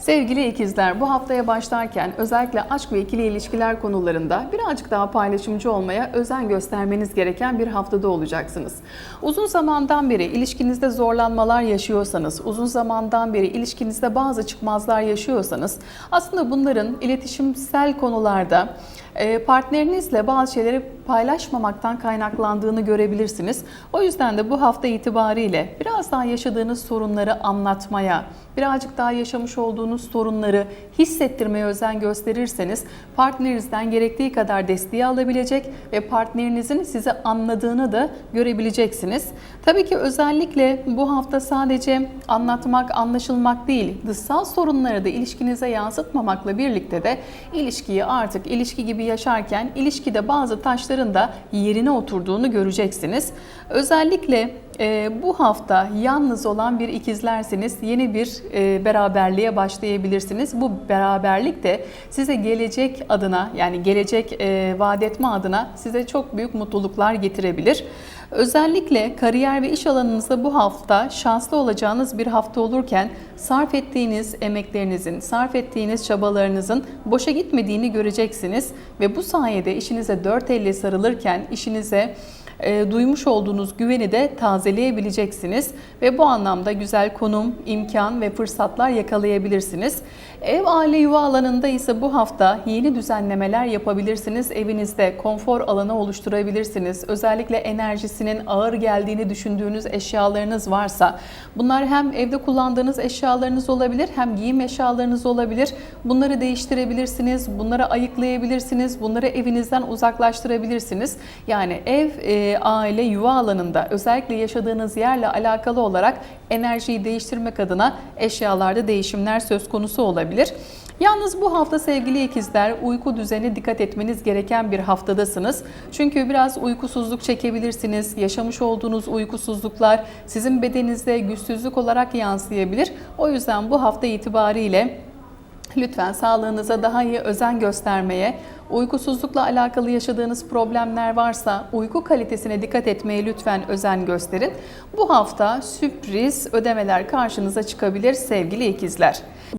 Sevgili ikizler, bu haftaya başlarken özellikle aşk ve ikili ilişkiler konularında birazcık daha paylaşımcı olmaya özen göstermeniz gereken bir haftada olacaksınız. Uzun zamandan beri ilişkinizde zorlanmalar yaşıyorsanız, uzun zamandan beri ilişkinizde bazı çıkmazlar yaşıyorsanız, aslında bunların iletişimsel konularda partnerinizle bazı şeyleri paylaşmamaktan kaynaklandığını görebilirsiniz. O yüzden de bu hafta itibariyle biraz daha yaşadığınız sorunları anlatmaya, birazcık daha yaşamış olduğunuz sorunları hissettirmeye özen gösterirseniz partnerinizden gerektiği kadar desteği alabilecek ve partnerinizin sizi anladığını da görebileceksiniz. Tabii ki özellikle bu hafta sadece anlatmak, anlaşılmak değil, dışsal sorunları da ilişkinize yansıtmamakla birlikte de ilişkiyi artık ilişki gibi yaşarken ilişkide bazı taşların da yerine oturduğunu göreceksiniz. Özellikle e, bu hafta yalnız olan bir ikizlerseniz yeni bir e, beraberliğe başlayabilirsiniz. Bu beraberlik de size gelecek adına yani gelecek e, vaat etme adına size çok büyük mutluluklar getirebilir. Özellikle kariyer ve iş alanınızda bu hafta şanslı olacağınız bir hafta olurken sarf ettiğiniz emeklerinizin, sarf ettiğiniz çabalarınızın boşa gitmediğini göreceksiniz. Ve bu sayede işinize dört elle sarılırken işinize e, duymuş olduğunuz güveni de tazeleyebileceksiniz ve bu anlamda güzel konum, imkan ve fırsatlar yakalayabilirsiniz. Ev, aile, yuva alanında ise bu hafta yeni düzenlemeler yapabilirsiniz. Evinizde konfor alanı oluşturabilirsiniz. Özellikle enerjisinin ağır geldiğini düşündüğünüz eşyalarınız varsa bunlar hem evde kullandığınız eşyalarınız olabilir hem giyim eşyalarınız olabilir. Bunları değiştirebilirsiniz, bunları ayıklayabilirsiniz, bunları evinizden uzaklaştırabilirsiniz. Yani ev, aile, yuva alanında özellikle yaşadığınız yerle alakalı olarak enerjiyi değiştirmek adına eşyalarda değişimler söz konusu olabilir. Yalnız bu hafta sevgili ikizler uyku düzeni dikkat etmeniz gereken bir haftadasınız. Çünkü biraz uykusuzluk çekebilirsiniz. Yaşamış olduğunuz uykusuzluklar sizin bedeninizde güçsüzlük olarak yansıyabilir. O yüzden bu hafta itibariyle Lütfen sağlığınıza daha iyi özen göstermeye, uykusuzlukla alakalı yaşadığınız problemler varsa uyku kalitesine dikkat etmeye lütfen özen gösterin. Bu hafta sürpriz ödemeler karşınıza çıkabilir sevgili ikizler.